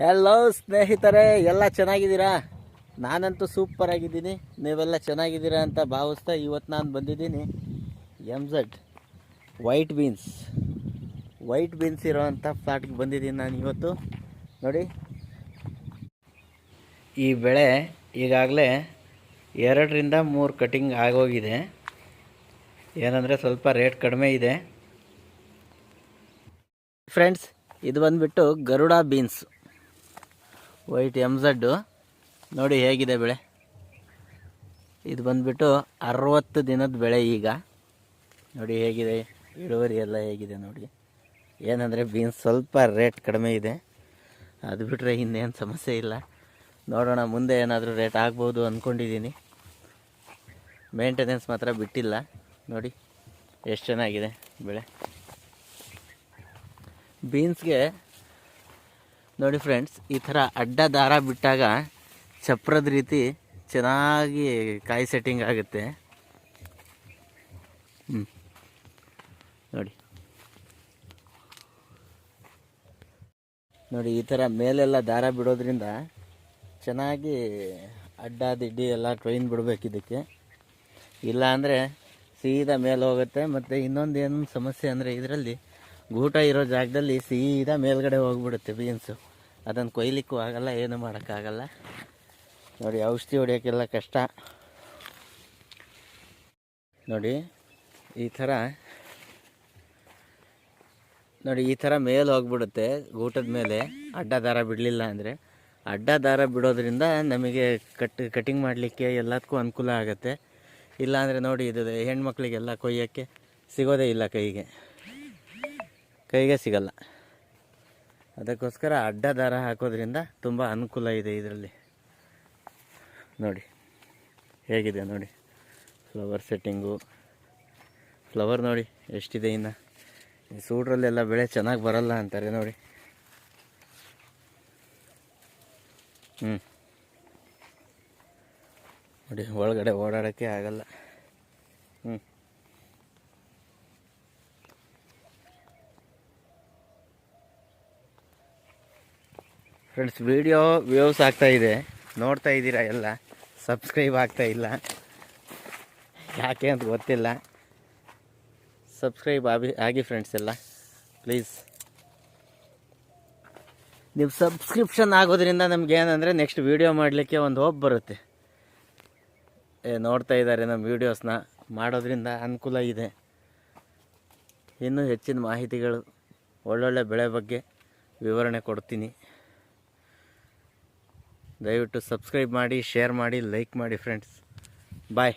Hello ಸ್ನೇಹಿತರೆ ಎಲ್ಲ ಚೆನ್ನಾಗಿದ್ದೀರಾ? ನಾನಂತೂ ಸೂಪರ್ ಆಗಿದ್ದೀನಿ. ನೀವೆಲ್ಲ ಚೆನ್ನಾಗಿದ್ದೀರಾ ಅಂತ ಭಾವಿಸ್ತಾ ಇವತ್ತು ನಾನು ಬಂದಿದ್ದೀನಿ M Z white beans white beans ಇರೋವಂಥ ಪ್ಲಾಟ್ಗೆ ಬಂದಿದ್ದೀನಿ ನಾನು ಇವತ್ತು. ನೋಡಿ. ಈ ಬೆಳೆ ಈಗಾಗಲೇ ಎರಡರಿಂದ ಮೂರು ಕಟಿಂಗ್ ಆಗೋಗಿದೆ. ಏನಂದರೆ ಸ್ವಲ್ಪ ರೇಟ್ ಕಡಿಮೆ ಇದೆ. ಫ್ರೆಂಡ್ಸ್, ಇದು ಬಂದುಬಿಟ್ಟು Garuda beans. White M Z ನೋಡಿ ಹೇಗಿದೆ ಬೆಳೆ. ಇದು ಬಂದುಬಿಟ್ಟು ಅರವತ್ತು ದಿನದ ಬೆಳೆ ಈಗ. ನೋಡಿ ಹೇಗಿದೆ, ಇಳುವರಿ ಎಲ್ಲ ಹೇಗಿದೆ ನೋಡಿ. ಏನಂದರೆ ಬೀನ್ಸ್ ಸ್ವಲ್ಪ ರೇಟ್ ಕಡಿಮೆ ಇದೆ. ಅದು ಬಿಟ್ಟರೆ ಇನ್ನೇನು ಸಮಸ್ಯೆ ಇಲ್ಲ. ನೋಡೋಣ, ಮುಂದೆ ಏನಾದರೂ ರೇಟ್ ಆಗ್ಬೋದು ಅಂದ್ಕೊಂಡಿದ್ದೀನಿ ಮೇಂಟೆನೆನ್ಸ್ ಮಾತ್ರ ಬಿಟ್ಟಿಲ್ಲ. ನೋಡಿ, ಎಷ್ಟು ಚೆನ್ನಾಗಿದೆ ಬೆಳೆ. ಬೀನ್ಸ್ಗೆ ನೋಡಿ ಫ್ರೆಂಡ್ಸ್, ಈ ಥರ ಅಡ್ಡ ದಾರ ಬಿಟ್ಟಾಗ ಚಪ್ರದ ರೀತಿ ಚೆನ್ನಾಗಿ ಕಾಯಿ ಸೆಟ್ಟಿಂಗ್ ಆಗುತ್ತೆ. ಹ್ಞೂ ನೋಡಿ. ನೋಡಿ, ಈ ಥರ ಮೇಲೆಲ್ಲ ದಾರ ಬಿಡೋದ್ರಿಂದ ಚೆನ್ನಾಗಿ ಅಡ್ಡ, ದಿಡ್ಡಿ ಎಲ್ಲ ಟ್ರೈನ್ ಬಿಡಬೇಕು ಇದಕ್ಕೆ. ಇಲ್ಲ ಅಂದರೆ ಸೀದಾ ಮೇಲೆ ಹೋಗುತ್ತೆ, ಮತ್ತು ಇನ್ನೊಂದು ಏನು ಸಮಸ್ಯೆ ಅಂದರೆ ಇದರಲ್ಲಿ ಗೂಟ ಇರೋ ಜಾಗದಲ್ಲಿ ಸೀದಾ ಮೇಲ್ಗಡೆ ಹೋಗ್ಬಿಡುತ್ತೆ ಬೀನ್ಸು ಅದನ್ನು ಕೊಯ್ಲಿಕ್ಕೂ ಆಗಲ್ಲ, ಏನು ಮಾಡೋಕ್ಕಾಗಲ್ಲ. ನೋಡಿ, ಔಷಧಿ ಹೊಡಿಯೋಕ್ಕೆಲ್ಲ ಕಷ್ಟ. ನೋಡಿ, ಈ ಥರ. ನೋಡಿ, ಈ ಥರ ಮೇಲೆ ಹೋಗ್ಬಿಡುತ್ತೆ ಗೂಟದ ಮೇಲೆ. ಅಡ್ಡ ದಾರ ಬಿಡಲಿಲ್ಲ ಅಂದರೆ. ಅಡ್ಡ ದಾರ ಬಿಡೋದ್ರಿಂದ ನಮಗೆ ಕಟ್ ಕಟಿಂಗ್ ಮಾಡಲಿಕ್ಕೆ ಎಲ್ಲದಕ್ಕೂ ಅನುಕೂಲ ಆಗುತ್ತೆ. ಇಲ್ಲಾಂದರೆ ನೋಡಿ, ಇದು ಹೆಣ್ಮಕ್ಳಿಗೆಲ್ಲ ಕೊಯ್ಯೋಕ್ಕೆ ಸಿಗೋದೇ ಇಲ್ಲ ಕೈಗೆ. ಕೈಗೆ ಸಿಗಲ್ಲ. ಅದಕ್ಕೋಸ್ಕರ ಅಡ್ಡ ದಾರ ಹಾಕೋದ್ರಿಂದ ತುಂಬ ಅನುಕೂಲ ಇದೆ ಇದರಲ್ಲಿ. ನೋಡಿ, ಹೇಗಿದೆ ನೋಡಿ. ಫ್ಲವರ್ ಸೆಟ್ಟಿಂಗು ಫ್ಲವರ್ ನೋಡಿ, ಎಷ್ಟಿದೆ ಇನ್ನು? ಈ ಸೂಡ್ರಲ್ಲೆಲ್ಲ ಬೆಳೆ ಚೆನ್ನಾಗಿ ಬರಲ್ಲ ಅಂತಾರೆ ನೋಡಿ. ಹ್ಞೂ ನೋಡಿ, ಒಳಗಡೆ ಓಡಾಡೋಕ್ಕೆ ಆಗಲ್ಲ. ಹ್ಞೂ ಫ್ರೆಂಡ್ಸ್ ವಿಡಿಯೋ ವ್ಯೂಸ್ ಇದೆ. ನೋಡ್ತಾ ಇದ್ದೀರಾ ಎಲ್ಲ? ಸಬ್ಸ್ಕ್ರೈಬ್ ಆಗ್ತಾ ಇಲ್ಲ. ಯಾಕೆ ಅಂತ ಗೊತ್ತಿಲ್ಲ. ಸಬ್ಸ್ಕ್ರೈಬ್ ಆಗಿ ಆಗಿ ಫ್ರೆಂಡ್ಸ್ ಎಲ್ಲ ಪ್ಲೀಸ್ ನೀವು ಸಬ್ಸ್ಕ್ರಿಪ್ಷನ್ ಆಗೋದ್ರಿಂದ ನಮ್ಗೆ ಏನಂದರೆ ನೆಕ್ಸ್ಟ್ ವೀಡಿಯೋ ಮಾಡಲಿಕ್ಕೆ ಒಂದು ಹೋಪ್ ಬರುತ್ತೆ. ಏ, ನೋಡ್ತಾ ಇದ್ದಾರೆ ನಮ್ಮ ವೀಡಿಯೋಸ್ನ ಮಾಡೋದ್ರಿಂದ ಅನುಕೂಲ ಇದೆ. ಇನ್ನೂ ಹೆಚ್ಚಿನ ಮಾಹಿತಿಗಳು, ಒಳ್ಳೊಳ್ಳೆ ಬೆಳೆ ಬಗ್ಗೆ ವಿವರಣೆ ಕೊಡ್ತೀನಿ. ದಯವಿಟ್ಟು ಸಬ್ಸ್ಕ್ರೈಬ್ ಮಾಡಿ ಶೇರ್ ಮಾಡಿ ಲೈಕ್ ಮಾಡಿ ಫ್ರೆಂಡ್ಸ್ ಬಾಯ್